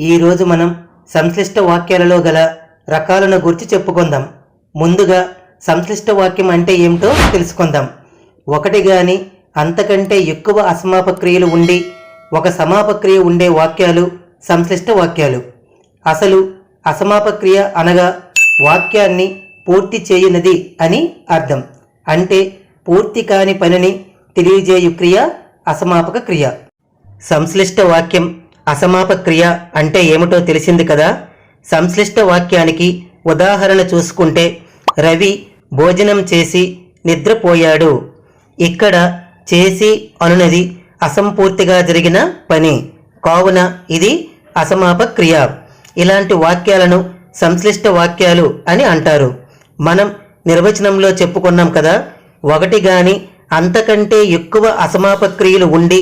ఈరోజు మనం సంశ్లిష్ట వాక్యాలలో గల రకాలను గురించి చెప్పుకుందాం. ముందుగా సంశ్లిష్ట వాక్యం అంటే ఏమిటో తెలుసుకుందాం. ఒకటి గాని అంతకంటే ఎక్కువ అసమాపక్రియలు ఉండి ఒక సమాపక్రియ ఉండే వాక్యాలు సంశ్లిష్ట వాక్యాలు. అసలు అసమాపక్రియ అనగా వాక్యాన్ని పూర్తి చేయనది అని అర్థం. అంటే పూర్తి కాని పనిని తెలియజేయు క్రియ అసమాపక క్రియ. సంశ్లిష్ట వాక్యం అసమాప క్రియ అంటే ఏమిటో తెలిసింది కదా? సంశ్లిష్ట వాక్యానికి ఉదాహరణ చూసుకుంటే రవి భోజనం చేసి నిద్రపోయాడు. ఇక్కడ చేసి అనునది అసంపూర్తిగా జరిగిన పని. కావున ఇది అసమాప క్రియ. ఇలాంటి వాక్యాలను సంశ్లిష్ట వాక్యాలు అని అంటారు. మనం నిర్వచనంలో చెప్పుకున్నాం కదా ఒకటి గాని అంతకంటే ఎక్కువ అసమాపక్రియలు ఉండి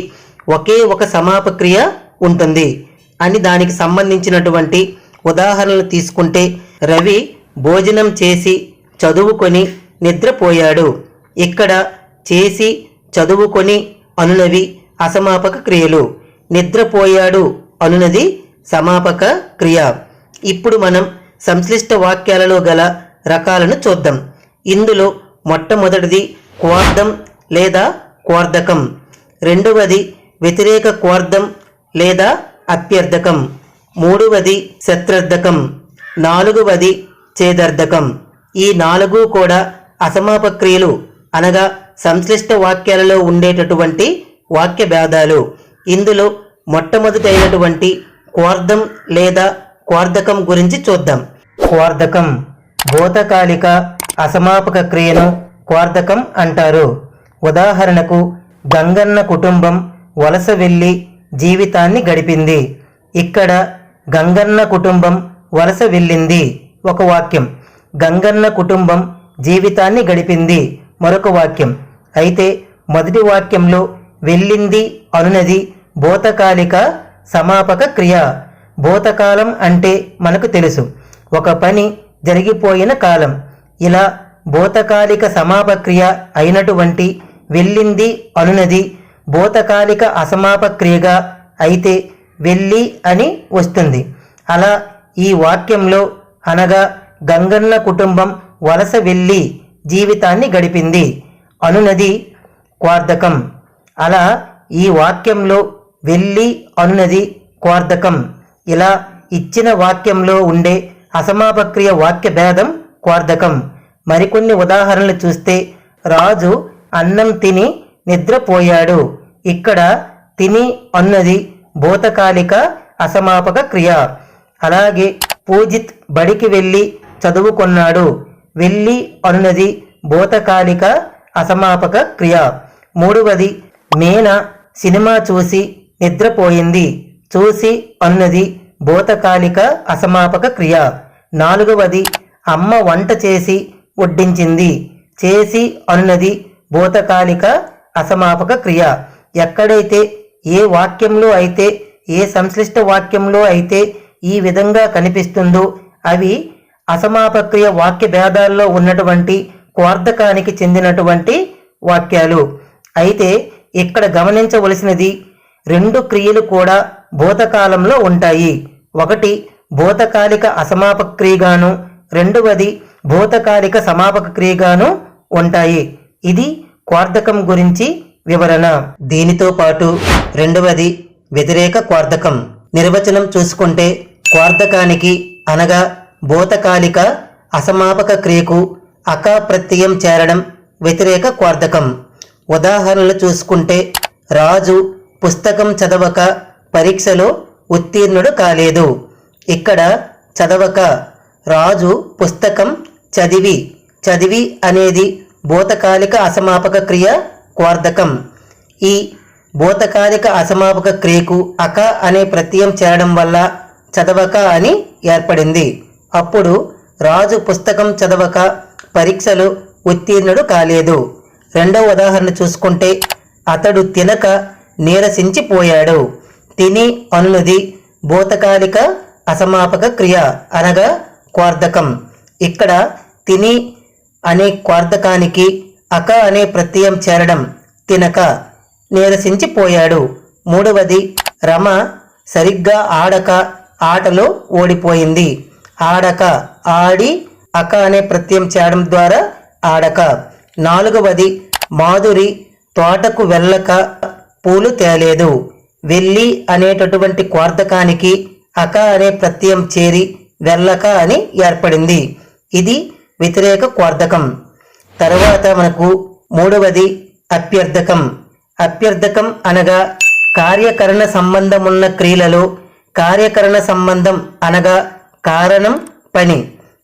ఒకే ఒక సమాపక్రియ ఉంటుంది అని దానికి సంబంధించినటువంటి ఉదాహరణలు తీసుకుంటే రవి భోజనం చేసి చదువుకొని నిద్రపోయాడు. ఇక్కడ చేసి చదువుకొని అనునవి అసమాపక క్రియలు. నిద్రపోయాడు అనునది సమాపక క్రియ. ఇప్పుడు మనం సంశ్లిష్ట వాక్యాలలో గల రకాలను చూద్దాం. ఇందులో మొట్టమొదటిది క్వార్థం లేదా క్వార్థకం. రెండవది వ్యతిరేక క్వార్థం లేదా అత్యర్థకం. మూడవది శత్రర్థకం. నాలుగవది చేదర్ధకం ఈ నాలుగు కూడా అసమాపక్రియలు అనగా సంశ్లిష్ట వాక్యాలలో ఉండేటటువంటి వాక్య భేదాలు ఇందులో మొట్టమొదటైనటువంటి క్వార్థం లేదా క్వార్థకం గురించి చూద్దాం. క్వార్ధకం భూతకాలిక అసమాపక క్రియను క్వార్థకం అంటారు. ఉదాహరణకు గంగన్న కుటుంబం వలస వెళ్ళి జీవితాన్ని గడిపింది. ఇక్కడ గంగన్న కుటుంబం వలస వెళ్ళింది. ఒక వాక్యం. గంగన్న కుటుంబం జీవితాన్ని గడిపింది. మరొక వాక్యం. అయితే మొదటి వాక్యంలో వెళ్ళింది అనునది భూతకాలిక సమాపక క్రియ. భూతకాలం అంటే మనకు తెలుసు. ఒక పని జరిగిపోయిన కాలం. ఇలా భూతకాలిక సమాపక్రియ అయినటువంటి వెళ్ళింది అనునది భూతకాలిక అసమాపక్రియగా అయితే వెళ్ళి అని వస్తుంది. అలా ఈ వాక్యంలో అనగా గంగన్న కుటుంబం వలస వెళ్ళి జీవితాన్ని గడిపింది. అనునది క్వార్థకం అలా ఈ వాక్యంలో వెళ్ళి అనునది క్వార్థకం ఇలా ఇచ్చిన వాక్యంలో ఉండే అసమాపక్రియ వాక్య భేదం క్వార్థకం మరికొన్ని ఉదాహరణలు చూస్తే రాజు అన్నం తిని నిద్రపోయాడు. ఇక్కడ తిని అన్నది భూతకాలిక అసమాపక క్రియ. అలాగే పూజిత్ బడికి వెళ్ళి చదువుకున్నాడు. వెళ్ళి అన్నది భూతకాలిక అసమాపక క్రియ. మూడవది మేన సినిమా చూసి నిద్రపోయింది. చూసి అన్నది భూతకాలిక అసమాపక క్రియ. నాలుగవది అమ్మ వంట చేసి వడ్డించింది. చేసి అన్నది భూతకాలిక అసమాపక క్రియ. ఎక్కడైతే ఏ వాక్యంలో అయితే ఏ సంశ్లిష్ట వాక్యంలో అయితే ఈ విధంగా కనిపిస్తుందో అవి అసమాపక్రియ వాక్య భేదాల్లో ఉన్నటువంటి క్వార్థకానికి చెందినటువంటి వాక్యాలు. అయితే ఇక్కడ గమనించవలసినది రెండు క్రియలు కూడా భూతకాలంలో ఉంటాయి. ఒకటి భూతకాలిక అసమాపక క్రియగాను రెండవది భూతకాలిక సమాపక క్రియగాను ఉంటాయి. ఇది క్వార్థకం గురించి వివరణ. దీనితో పాటు రెండవది వ్యతిరేక క్వార్థకం నిర్వచనం చూసుకుంటే క్వార్థకానికి అనగా భూతకాలిక అసమాపక క్రియకు అకా ప్రత్యయం చేరడం వ్యతిరేక క్వార్థకం ఉదాహరణలు చూసుకుంటే రాజు పుస్తకం చదవక పరీక్షలో ఉత్తీర్ణుడు కాలేదు. ఇక్కడ చదవక రాజు పుస్తకం చదివి చదివి అనేది భూతకాలిక అసమాపక క్రియ క్వార్థకం ఈ భూతకాలిక అసమాపక క్రియకు అక అనే ప్రత్యయం చేరడం వల్ల చదవక అని ఏర్పడింది. అప్పుడు రాజు పుస్తకం చదవక పరీక్షలు ఉత్తీర్ణుడు కాలేదు. రెండవ ఉదాహరణ చూసుకుంటే అతడు తినక నీరసించిపోయాడు తిని అనునది భూతకాలిక అసమాపక క్రియ అనగా క్వార్థకం ఇక్కడ తిని అనే క్వార్థకానికి అక అనే ప్రత్యయం చేరడం తినక నీరసించిపోయాడు. మూడవది రమ సరిగ్గా ఆడక ఆటలో ఓడిపోయింది. ఆడక ఆడి అక అనే ప్రత్యయం చేయడం ద్వారా ఆడక. నాలుగవది మాధురి తోటకు వెళ్ళక పూలు తేలేదు. వెళ్ళి అనేటటువంటి క్వార్థకానికి అక అనే ప్రత్యయం చేరి వెళ్ళక అని ఏర్పడింది. ఇది వ్యతిరేక క్వార్థకం తర్వాత మనకు మూడవది అభ్యర్థకం అభ్యర్థకం అనగా కార్యకరణ సంబంధమున్న క్రియలలో కార్యకరణ సంబంధం అనగా కారణం పని.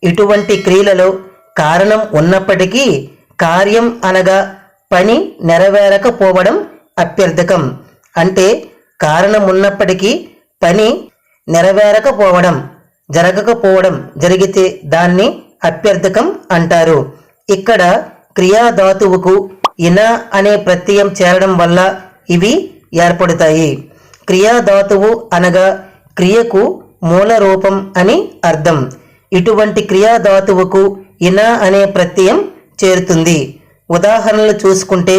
ఇటువంటి క్రియలలో కారణం ఉన్నప్పటికీ కార్యం అనగా పని నెరవేరకపోవడం అభ్యర్థకం అంటే కారణం ఉన్నప్పటికీ పని నెరవేరకపోవడం జరగకపోవడం జరిగితే దాన్ని అభ్యర్థకం అంటారు. ఇక్కడ క్రియాధాతువుకు ఇన అనే ప్రత్యయం చేరడం వల్ల ఇవి ఏర్పడతాయి. క్రియాధాతువు అనగా క్రియకు మూల రూపం అని అర్థం. ఇటువంటి క్రియాధాతువుకు ఇన అనే ప్రత్యయం చేరుతుంది. ఉదాహరణలు చూసుకుంటే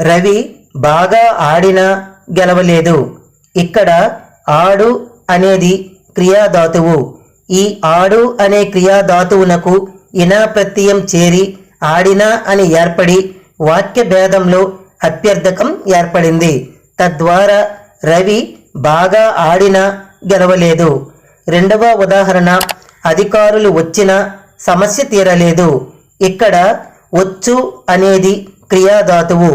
రవి బాగా ఆడినా గెలవలేదు. ఇక్కడ ఆడు అనేది క్రియాధాతువు. ఈ ఆడు అనే క్రియాధాతువునకు ఇనా ప్రత్యయం చేరి ఆడినా అని ఏర్పడి వాక్య భేదంలో అభ్యర్థకం ఏర్పడింది. తద్వారా రవి బాగా ఆడినా గెలవలేదు. రెండవ ఉదాహరణ అధికారులు వచ్చినా సమస్య తీరలేదు. ఇక్కడ వచ్చు అనేది క్రియాధాతువు.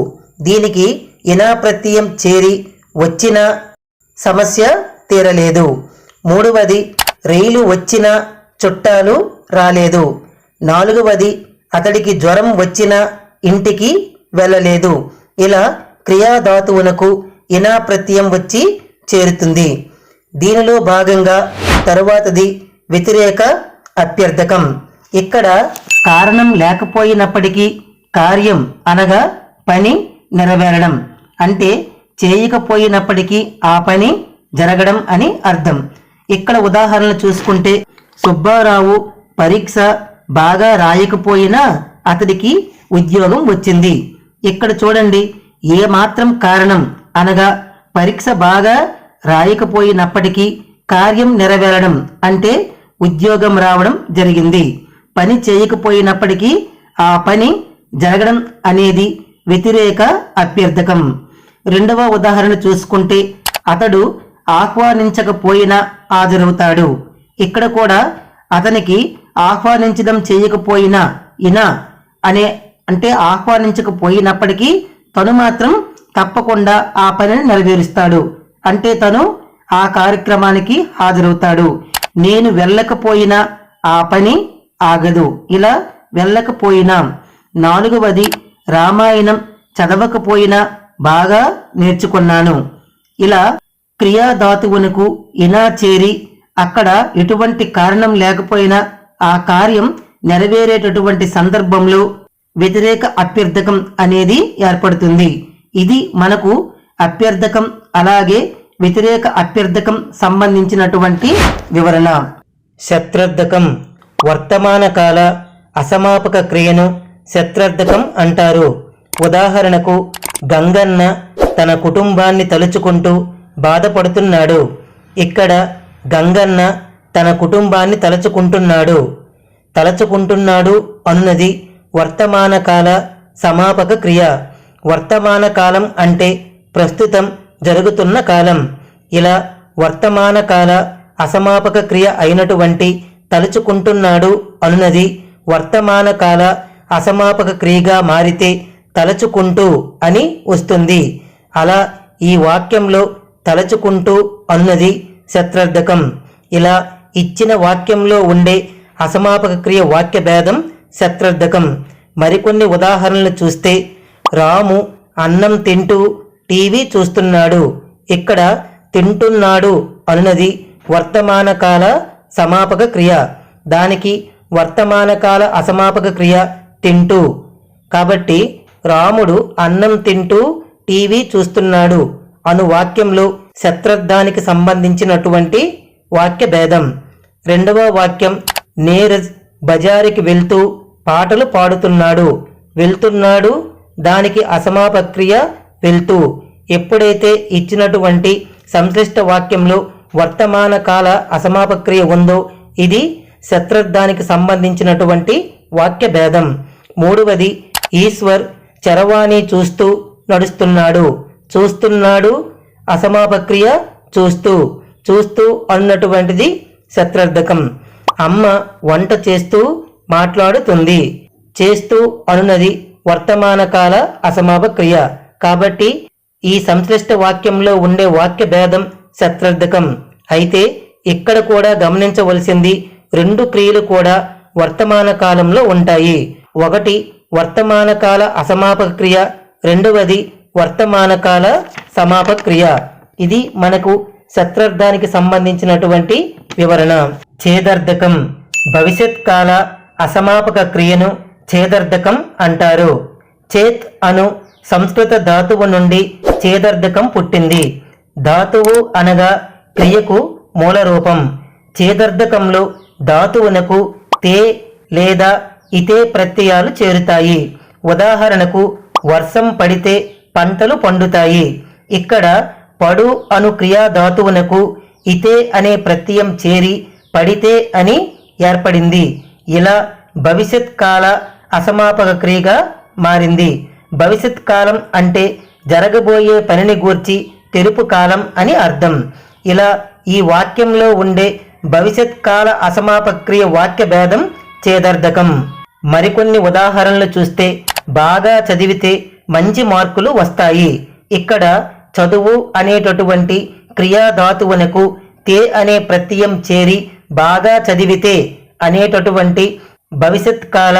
దీనికి ఇనా ప్రత్యయం చేరి వచ్చిన సమస్య తీరలేదు. మూడవది రైలు వచ్చిన చుట్టాలు రాలేదు. నాలుగవది అతడికి జ్వరం వచ్చిన ఇంటికి వెళ్ళలేదు. ఇలా క్రియాధాతువునకు ఇనా ప్రత్యయం వచ్చి చేరుతుంది. దీనిలో భాగంగా తరువాతది వ్యతిరేక అభ్యర్థకం. ఇక్కడ కారణం లేకపోయినప్పటికీ కార్యం అనగా పని నెరవేరడం. అంటే చేయకపోయినప్పటికీ ఆ పని జరగడం అని అర్థం. ఇక్కడ ఉదాహరణ చూసుకుంటే సుబ్బారావు పరీక్ష బాగా రాయకపోయినా అతడికి ఉద్యోగం వచ్చింది. ఇక్కడ చూడండి ఏ మాత్రం కారణం అనగా పరీక్ష బాగా రాయకపోయినప్పటికీ కార్యం నెరవేరడం అంటే ఉద్యోగం రావడం జరిగింది. పని చేయకపోయినప్పటికీ ఆ పని జరగడం అనేది వ్యతిరేక అభ్యర్థకం. రెండవ ఉదాహరణ చూసుకుంటే అతడు ఆహ్వానించకపోయినా హాజరవుతాడు. ఇక్కడ కూడా అతనికి ఆహ్వానించడం చేయకపోయినా ఇనా అనే అంటే ఆహ్వానించకపోయినప్పటికీ తను మాత్రం తప్పకుండా ఆ పనిని నెరవేరుస్తాడు. అంటే తను ఆ కార్యక్రమానికి హాజరవుతాడు. నేను వెళ్ళకపోయినా ఆ పని ఆగదు. ఇలా వెళ్ళకపోయినా నాలుగవది రామాయణం చదవకపోయినా బాగా నేర్చుకున్నాను. ఇలా క్రియాధాతువునకు ఇనా చేరి అక్కడ ఎటువంటి కారణం లేకపోయినా ఆ కార్యం నెరవేరేటటువంటి సందర్భంలో వ్యతిరేక అభ్యర్థకం అనేది ఏర్పడుతుంది. ఇది మనకు అభ్యర్థకం అలాగే వ్యతిరేక అభ్యర్థకం సంబంధించినటువంటి వివరణ. శత్రర్థకం వర్తమాన కాల అసమాపక క్రియను శత్రర్థకం అంటారు. ఉదాహరణకు గంగన్న తన కుటుంబాన్ని తలుచుకుంటూ బాధపడుతున్నాడు. ఇక్కడ గంగన్న తన కుటుంబాన్ని తలచుకుంటున్నాడు. తలచుకుంటున్నాడు అనున్నది వర్తమాన కాల సమాపక క్రియ. వర్తమాన కాలం అంటే ప్రస్తుతం జరుగుతున్న కాలం. ఇలా వర్తమాన కాల అసమాపక క్రియ అయినటువంటి తలుచుకుంటున్నాడు అనున్నది వర్తమాన కాల అసమాపక క్రియగా మారితే తలచుకుంటూ అని వస్తుంది. అలా ఈ వాక్యంలో తలచుకుంటూ అన్నది శత్రార్థకం ఇలా ఇచ్చిన వాక్యంలో ఉండే అసమాపక క్రియ వాక్య భేదం శత్రార్థకం మరికొన్ని ఉదాహరణలు చూస్తే రాము అన్నం తింటూ టీవీ చూస్తున్నాడు ఇక్కడ తింటున్నాడు అన్నది వర్తమానకాల సమాపక క్రియ. దానికి వర్తమానకాల అసమాపక క్రియ తింటూ. కాబట్టి రాముడు అన్నం తింటూ టీవీ చూస్తున్నాడు అను వాక్యంలో శత్రర్థానికి సంబంధించినటువంటి వాక్య భేదం రెండవ వాక్యం నీరజ్ బజారుకి వెళ్తూ పాటలు పాడుతున్నాడు. వెళ్తున్నాడు దానికి అసమాపక్రియ వెళ్తూ. ఎప్పుడైతే ఇచ్చినటువంటి సంశ్లిష్ట వాక్యంలో వర్తమాన కాల అసమాపక్రియ ఉందో ఇది శత్రుర్థానికి సంబంధించినటువంటి వాక్య భేదం మూడవది ఈశ్వర్ చరవాణి చూస్తూ నడుస్తున్నాడు. చూస్తున్నాడు అసమాపక్రియ చూస్తూ చూస్తూ అన్నటువంటిది శత్రర్థకం. అమ్మ వంట చేస్తూ మాట్లాడుతుంది. చేస్తూ అనున్నది వర్తమానకాల అసమాపక్రియ. కాబట్టి ఈ సంశ్లిష్ట వాక్యంలో ఉండే వాక్య భేదం శత్రర్థకం. అయితే ఇక్కడ కూడా గమనించవలసింది రెండు క్రియలు కూడా వర్తమాన కాలంలో ఉంటాయి. ఒకటి వర్తమానకాల అసమాపక్రియ అసమాపక క్రియ రెండవది వర్తమానకాల సమాపక్రియ ఇది మనకు శత్రార్థానికి సంబంధించినటువంటి వివరణ. ఛేదర్థకం భవిష్యత్ కాల అసమాపక క్రియను ఛేదర్థకం అంటారు. చేత్ అను సంస్కృత ధాతువు నుండి ఛేదర్థకం పుట్టింది. ధాతువు అనగా క్రియకు మూల రూపం. ఛేదర్థకంలో ధాతువునకు తే లేదా ఇతే ప్రత్యయాలు చేరుతాయి. ఉదాహరణకు వర్షం పడితే పంటలు పండుతాయి. ఇక్కడ పడు అను క్రియాధాతువునకు ఇతే అనే ప్రత్యయం చేరి పడితే అని ఏర్పడింది. ఇలా భవిష్యత్ కాల అసమాపక క్రియగా మారింది. భవిష్యత్ కాలం అంటే జరగబోయే పనిని గూర్చి తెలుపు కాలం అని అర్థం. ఇలా ఈ వాక్యంలో ఉండే భవిష్యత్ కాల అసమాపక క్రియ వాక్య భేదం చేదర్ధకం మరికొన్ని ఉదాహరణలు చూస్తే బాగా చదివితే మంచి మార్కులు వస్తాయి. ఇక్కడ చదువు అనేటటువంటి క్రియాధాతువునకు తే అనే ప్రత్యయం చేరి బాగా చదివితే అనేటటువంటి భవిష్యత్ కాల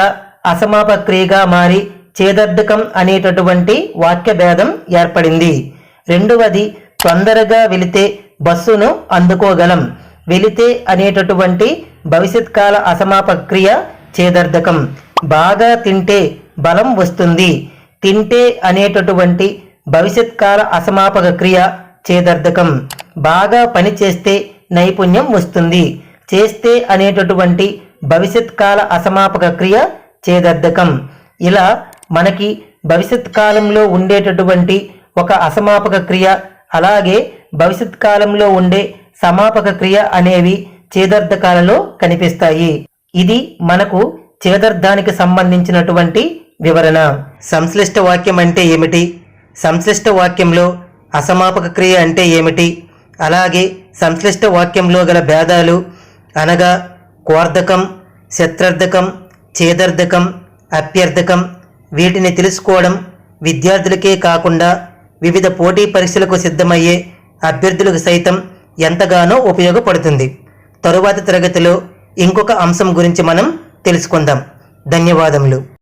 అసమాప క్రియగా మారి చేదర్ధకం అనేటటువంటి వాక్య భేదం ఏర్పడింది. రెండవది తొందరగా వెళితే బస్సును అందుకోగలం. వెళితే అనేటటువంటి భవిష్యత్ కాల అసమాపక్రియ చేదర్ధకం బాగా తింటే బలం వస్తుంది. తింటే అనేటటువంటి భవిష్యత్ కాల అసమాపక క్రియ చేదర్థకం. బాగా పని చేస్తే నైపుణ్యం వస్తుంది. చేస్తే అనేటటువంటి భవిష్యత్ కాల అసమాపక క్రియ చేదర్థకం. ఇలా మనకి భవిష్యత్ కాలంలో ఉండేటటువంటి ఒక అసమాపక క్రియ అలాగే భవిష్యత్ కాలంలో ఉండే సమాపక క్రియ అనేవి చేదర్థకాలలో కనిపిస్తాయి. ఇది మనకు చేదర్థానికి సంబంధించినటువంటి వివరణ. సంశ్లిష్ట వాక్యం అంటే ఏమిటి? సంశ్లిష్ట వాక్యంలో అసమాపక క్రియ అంటే ఏమిటి? అలాగే సంశ్లిష్ట వాక్యంలో గల భేదాలు అనగా కోర్ధకం శత్రార్థకం ఛేదర్థకం అప్యర్థకం వీటిని తెలుసుకోవడం విద్యార్థులకే కాకుండా వివిధ పోటీ పరీక్షలకు సిద్ధమయ్యే అభ్యర్థులకు సైతం ఎంతగానో ఉపయోగపడుతుంది. తరువాతి తరగతిలో ఇంకొక అంశం గురించి మనం తెలుసుకుందాం. ధన్యవాదములు.